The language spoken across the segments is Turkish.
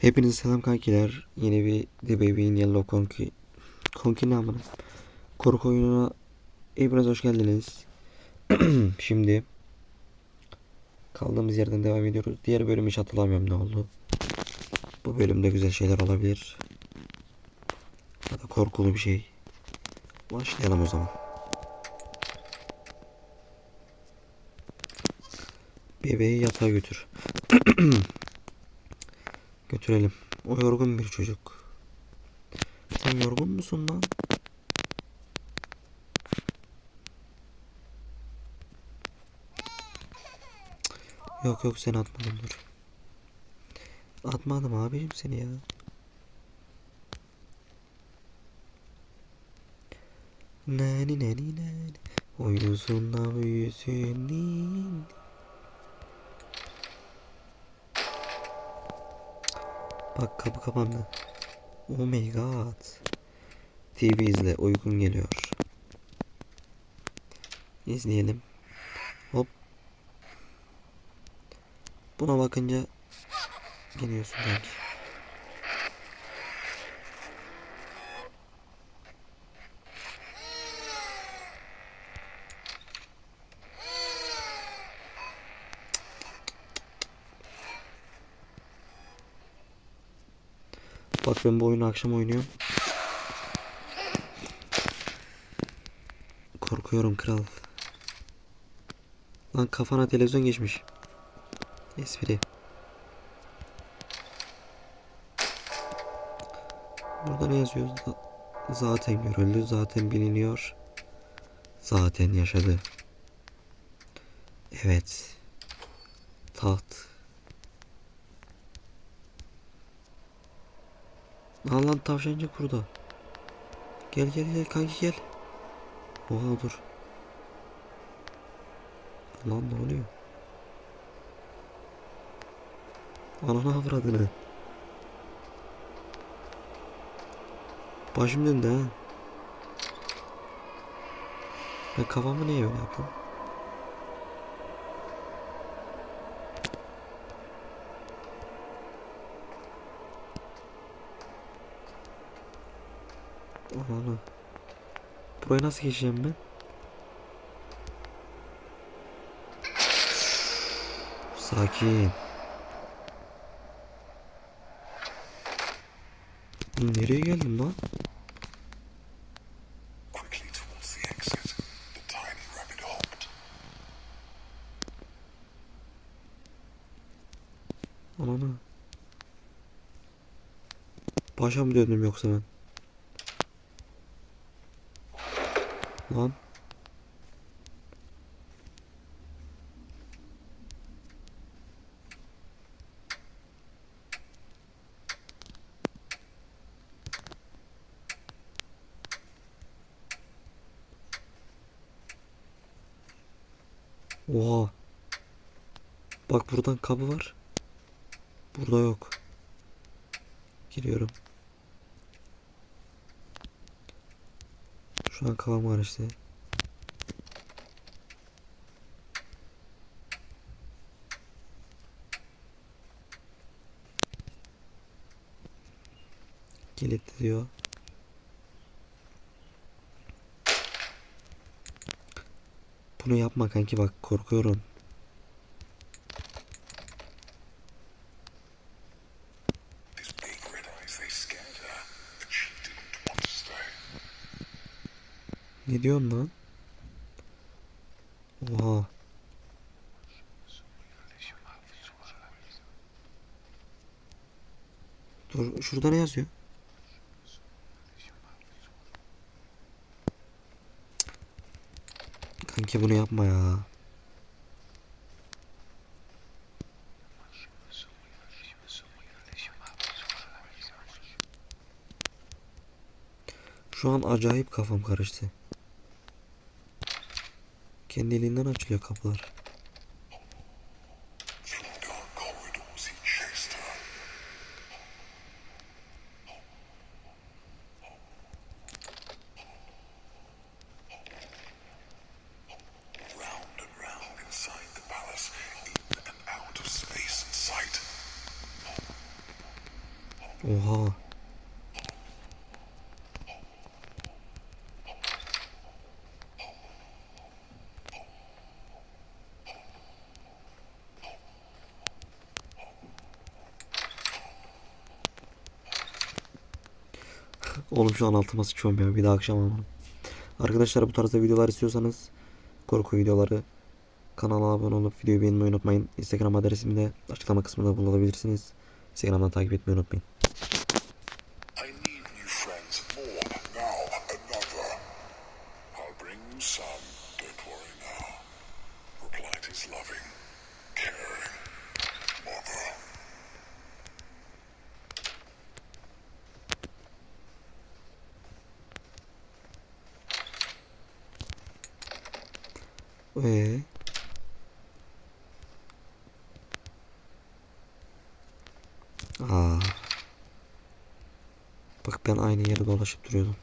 Hepinize selam kankiler. Yeni bir The Baby in Yellow Conky. Conky ne amına? Korku oyununa hepiniz hoş geldiniz. Şimdi kaldığımız yerden devam ediyoruz. Diğer bölümü hiç hatırlamıyorum ne oldu. Bu bölümde güzel şeyler olabilir. Ya da korkulu bir şey. Başlayalım o zaman. Bebeği yatağa götür. Götürelim. O yorgun bir çocuk. Sen yorgun musun lan? Yok yok seni atmadım dur. Atmadım abicim seni ya. Nani nani nani. Uyusun da büyüsün. Bak kapı kapandı. Oh my god. TV izle uykun geliyor. İzleyelim. Hop. Buna bakınca geliyorsun belki. Bak ben bu oyunu akşam oynuyorum. Korkuyorum kral. Lan kafana televizyon geçmiş. Espri. Burada ne yazıyor? Zaten görüldü, zaten biliniyor. Zaten yaşadı. Evet. Taht. Lan lan tavşancık burada. Gel gel gel kanki gel. Oha dur. Lan ne oluyor? Ananı avradını. Başım döndü ha. Ben kafamı niye öyle yapıyorum? Ananı. Buraya nasıl geçeceğim ben? Sakin. Nereye geldim lan? Ananı. Başa mı döndüm yoksa ben? Lan. Oha. Bak buradan kapı var. Burada yok. Giriyorum. Şu an kafam karıştı. Kilitli diyor. Bunu yapma kanki bak korkuyorum. Ne lan? Oha. Dur şurada ne yazıyor? Kanki bunu yapma ya. Şu an acayip kafam karıştı. Kendiliğinden açılıyor kapılar. Through Oğlum şu an altıma sıçıyorum ya. Bir daha akşam ama. Arkadaşlar bu tarzda videolar istiyorsanız korku videoları kanala abone olup videoyu beğenmeyi unutmayın. Instagram adresimi de açıklama kısmında bulabilirsiniz. Instagram'dan takip etmeyi unutmayın. Ee? Aa. Bak ben aynı yere dolaşıp duruyordum.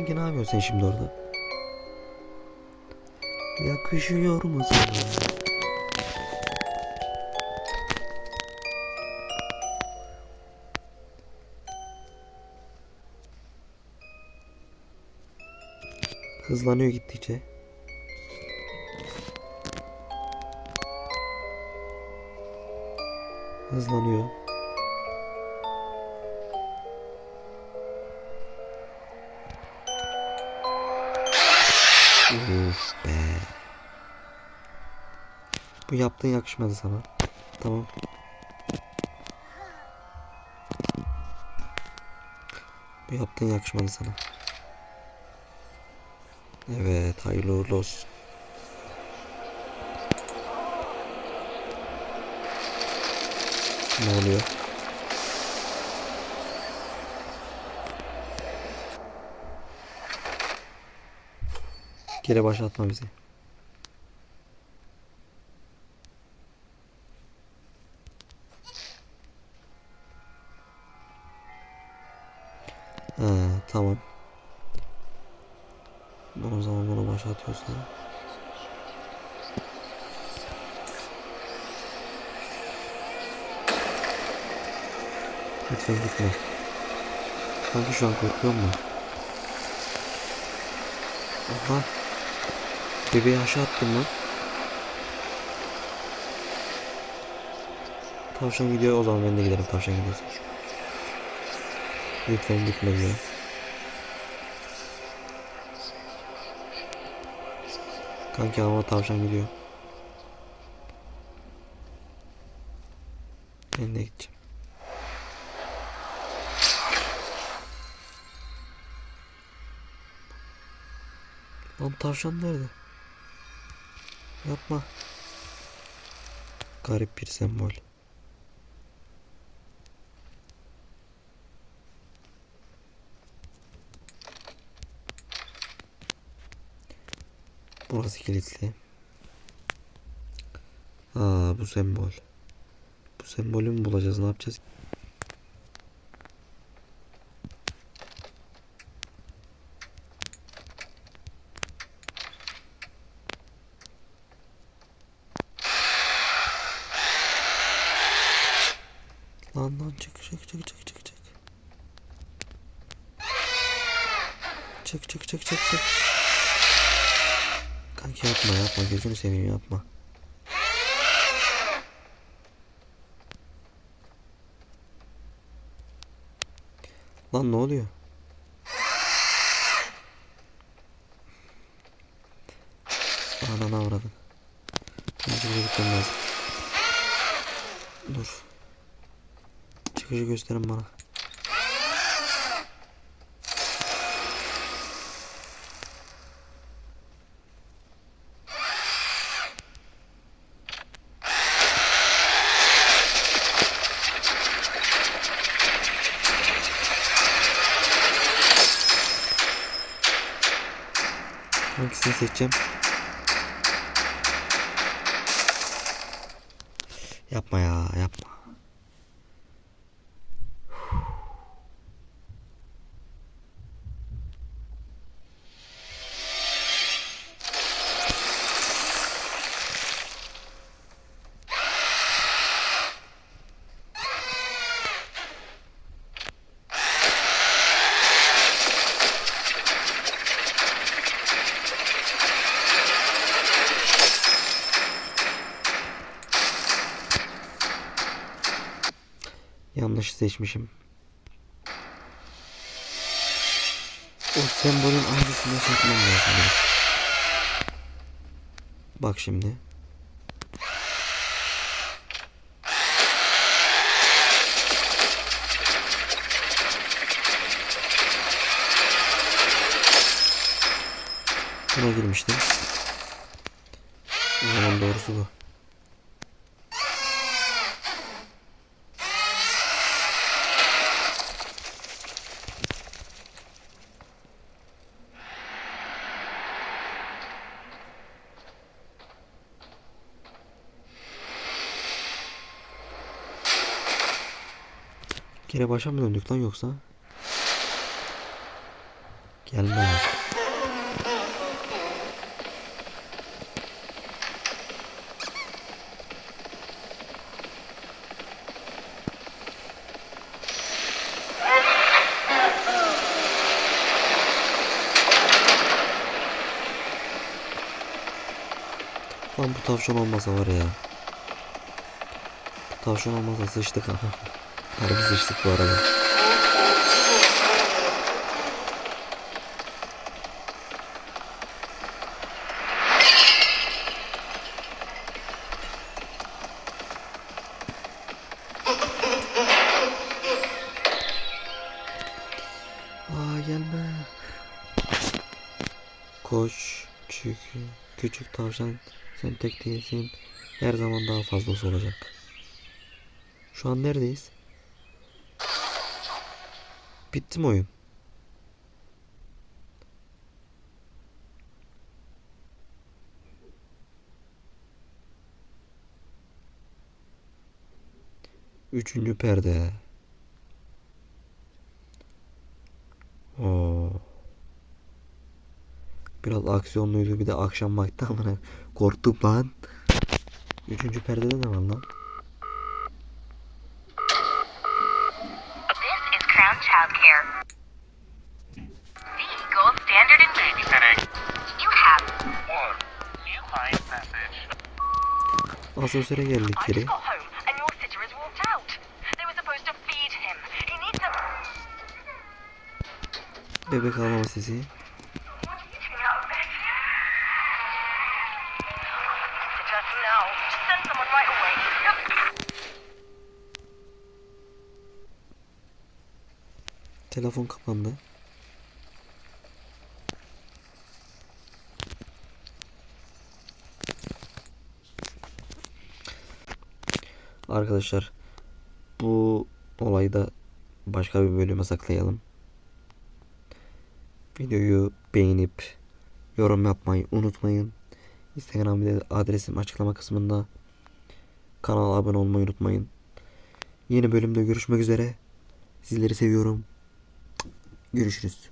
Kanki ne yapıyorsun şimdi orada? Yakışıyor mu sana? Hızlanıyor gittikçe. Hızlanıyor. Bu yaptığın yakışmadı sana. Tamam. Bu yaptığın yakışmadı sana. Evet, hayırlı uğurlu olsun. Ne oluyor? Geri başlatma bizi. Lütfen gitme. Kanka şu an korkuyor mu? Aha. Bebeği aşağı attım lan. Tavşan gidiyor o zaman ben de giderim tavşan gidiyorsa. Lütfen gitme diyor. Kanki ama tavşan gidiyor. Ben de gideceğim. Lan tavşan nerede? Yapma. Garip bir sembol. Burası kilitli. Aa bu sembol. Bu sembolü mü bulacağız? Ne yapacağız? Çık çık çık çık çık. Kanki yapma yapma gözünü seveyim yapma. Lan ne oluyor? Anana. Önce buraya gitmem lazım. Dur. Çıkışı gösterin bana. Hangisini seçeceğim? Yapma ya yapma. Yanlış seçmişim. O sembolün aynısını seçmem lazım. Bak şimdi. Buna girmiştim. O zaman doğrusu bu. Geri başa mı döndük lan yoksa? Gelme. Lan bu tavşan olmasa var ya. Bu tavşan olmasa sıçtık ha. Harbi sıçtık bu arada. Aa gelme. Koş küçük küçük tavşan sen tek değilsin. Her zaman daha fazlası olacak. Şu an neredeyiz? Bitti mi oyun? Üçüncü perde. Oo. Biraz aksiyonluydu bir de akşam vakti amına korktum lan. Üçüncü perdede ne var lan? He needs a. Bebek ağlama sesi. Telefon kapandı. Arkadaşlar bu olayı da başka bir bölüme saklayalım. Videoyu beğenip yorum yapmayı unutmayın. Instagram adresim açıklama kısmında. Kanala abone olmayı unutmayın. Yeni bölümde görüşmek üzere. Sizleri seviyorum. Görüşürüz.